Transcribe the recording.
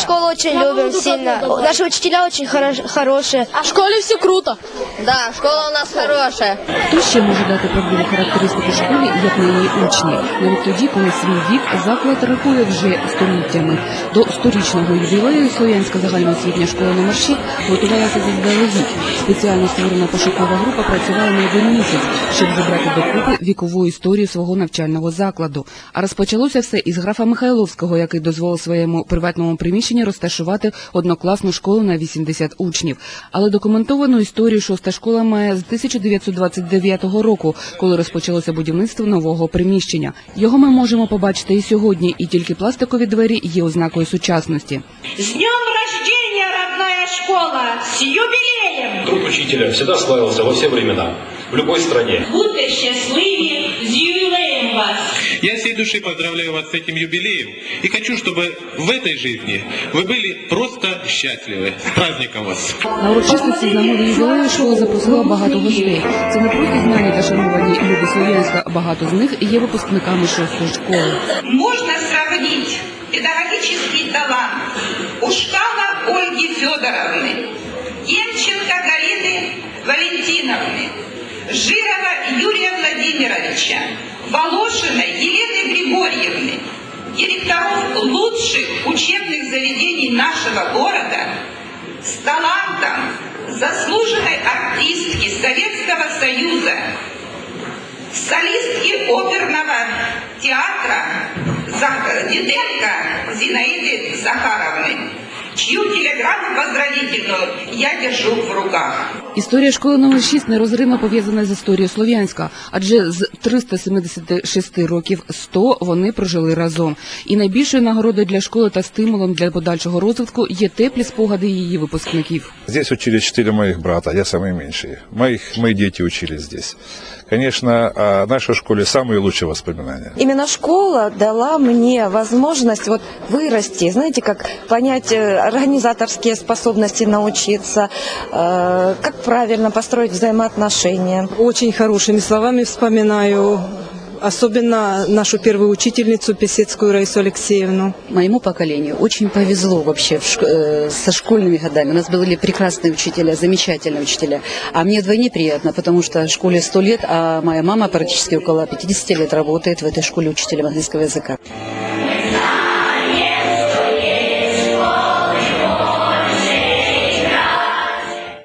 школу очень любим сильно. Наши учителя очень хорош- хорошие. А в школе все круто. Да, школа у нас хорошая. Хто ще може дати правдиву характеристику школі, як на її учні? Навіть тоді, коли свій вік заклад рахує вже століттями. До сторічного ювілею Слов'янська загальноосвітня школа номер 6 готувалася заздалегідь. Спеціально створена пошукова група працювала не один місяць, щоб зібрати докупи вікову історію свого навчального закладу. А розпочалося все із графа Михайловського, який дозволив своєму приватному приміщенні розташувати однокласну школу на 80 учнів. Але документовану історію шоста школа має з 1929 року, коли розпочалося будівництво нового приміщення. Його ми можемо побачити і сьогодні, і тільки пластикові двері є ознакою сучасності. С днем рождения, родная школа! С юбилеем! Труд учителя всегда славился во все времена, в любой стране. Будьте щасливі з ювілеєм вас! Я всей души поздравляю вас с этим юбилеем и хочу, чтобы в этой жизни вы были просто счастливы. С праздником вас! На урочистості з нагоди ювілею школа запросила багато гостей. Це не просто знані та шановані люди Слов'янська. Багато з них є випускниками шостої школи. Можно сравнить педагогический талант Ушкала Ольги Федоровны, Емченко Владимировича, Волошиной Елены Григорьевны, директоров лучших учебных заведений нашего города с талантом заслуженной артистки Советского Союза, солистки оперного театра Диденко Зинаиды Захаровны, чью телеграмму поздравительную я держу в руках. Історія школи номер 6 нерозривно пов'язана з історією Слов'янська, адже з 376 років 100 вони прожили разом. І найбільшою нагородою для школи та стимулом для подальшого розвитку є теплі спогади її випускників. Здесь учились четыре моих брата, я самый меньший. Моих, мои дети учились здесь. Конечно, о нашей школе самые лучшие воспоминания. Именно школа дала мне возможность вот вырасти, знаете, как понять э, организаторские способности научиться, э, как правильно построить взаимоотношения. Очень хорошими словами вспоминаю, особенно нашу первую учительницу Песецкую Раису Алексеевну. Моему поколению очень повезло вообще в шк- э, со школьными годами. У нас были прекрасные учителя, замечательные учителя. А мне вдвойне приятно, потому что школе 100 лет, а моя мама практически около 50 лет работает в этой школе учителем английского языка.